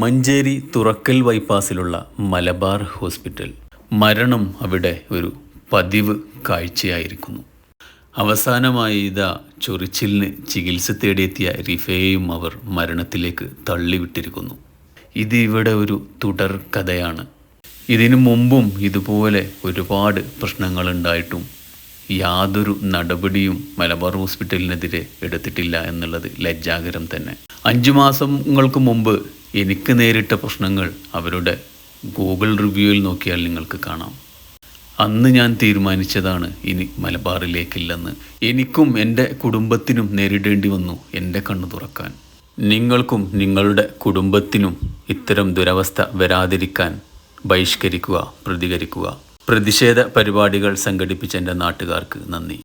മഞ്ചേരി തുറക്കൽ ബൈപ്പാസിലുള്ള മലബാർ ഹോസ്പിറ്റൽ. മരണം അവിടെ ഒരു പതിവ് കാഴ്ചയായിരിക്കുന്നു. അവസാനമായി ഇതാ ചൊറിച്ചിലിന് ചികിത്സ തേടിയെത്തിയ റിഫയെയും അവർ മരണത്തിലേക്ക് തള്ളിവിട്ടിരിക്കുന്നു. ഇത് ഇവിടെ ഒരു തുടർ കഥയാണ്. ഇതിനു മുമ്പും ഇതുപോലെ ഒരുപാട് പ്രശ്നങ്ങളുണ്ടായിട്ടും യാതൊരു നടപടിയും മലബാർ ഹോസ്പിറ്റലിനെതിരെ എടുത്തിട്ടില്ല എന്നുള്ളത് ലജ്ജാകരം തന്നെ. അഞ്ചു മാസങ്ങൾക്ക് മുമ്പ് എനിക്ക് നേരിട്ട പ്രശ്നങ്ങൾ അവരുടെ ഗൂഗിൾ റിവ്യൂവിൽ നോക്കിയാൽ നിങ്ങൾക്ക് കാണാം. അന്ന് ഞാൻ തീരുമാനിച്ചതാണ് ഇനി മലബാറിലേക്കില്ലെന്ന്. എനിക്കും എന്റെ കുടുംബത്തിനും നേരിടേണ്ടി വന്നു എന്റെ കണ്ണു തുറക്കാൻ. നിങ്ങൾക്കും നിങ്ങളുടെ കുടുംബത്തിനും ഇത്തരം ദുരവസ്ഥ വരാതിരിക്കാൻ ബഹിഷ്കരിക്കുക പ്രതികരിക്കുക. പ്രതിഷേധ പരിപാടികൾ സംഘടിപ്പിച്ച എന്റെ നാട്ടുകാർക്ക് നന്ദി.